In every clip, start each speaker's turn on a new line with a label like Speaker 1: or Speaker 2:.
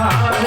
Speaker 1: 아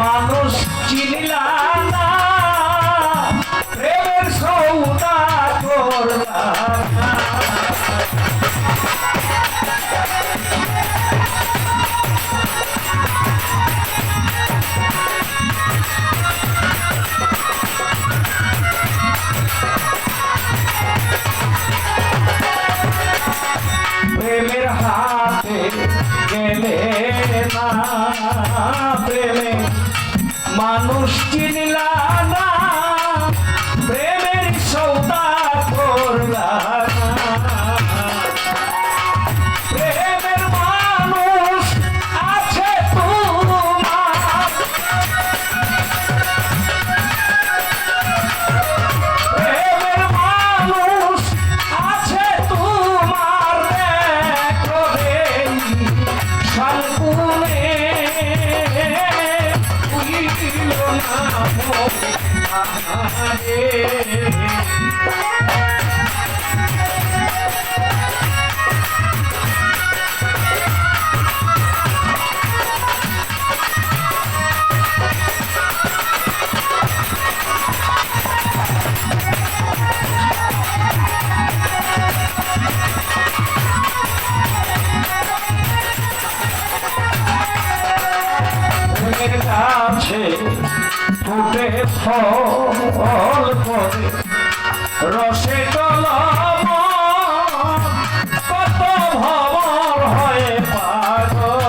Speaker 1: মানুষ চিনিলাম না প্রেমের সৌদা করলাম না। প্রেমের হাতে গেলে মানুষ চিনলা আহারে রসে কলম কত ভবর হয়ে পাগল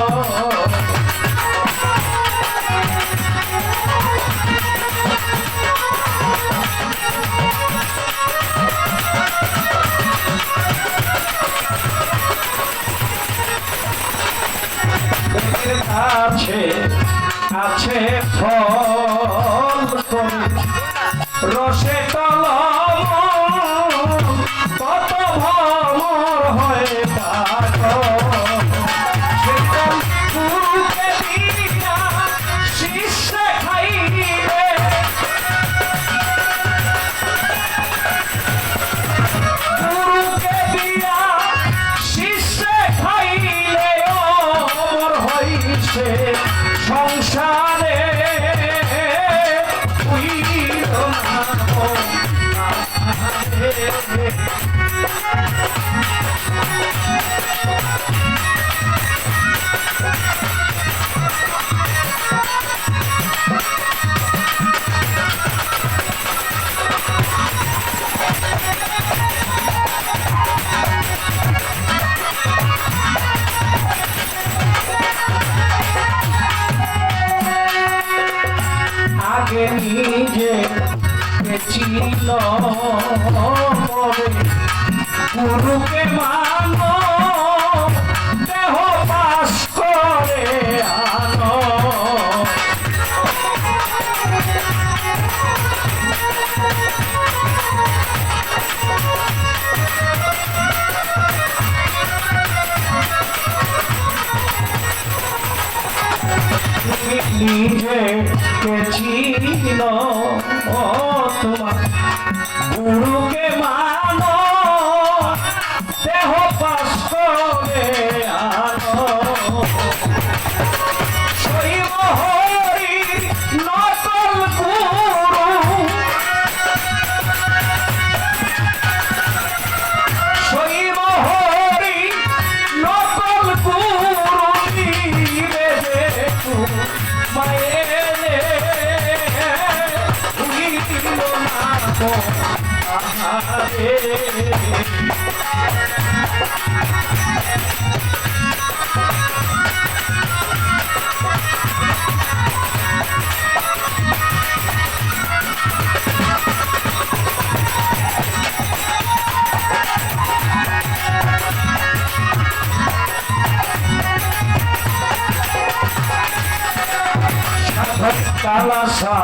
Speaker 1: ফুলের আছে ফল রসে ছিল। গুরুকে মানো দেহ পাস করে আনো। নিজে ছিল? তোমার গুরুকে মানো আহারে কালাসা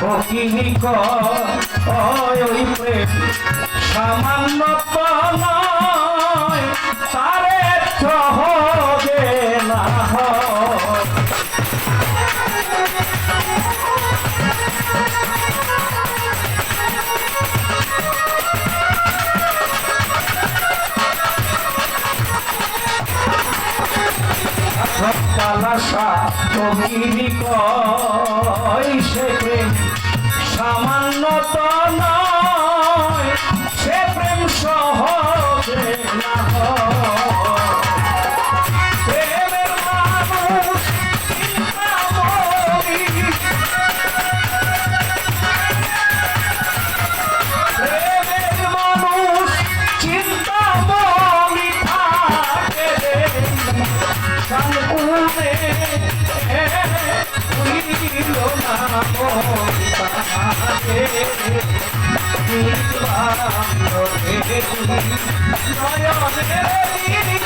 Speaker 1: ফকিনি কয় প্রেম। সামান্য তারে সহজে না হয়। কালাসা ফকিনি কয় সামান্য বান্ধবে নয়নে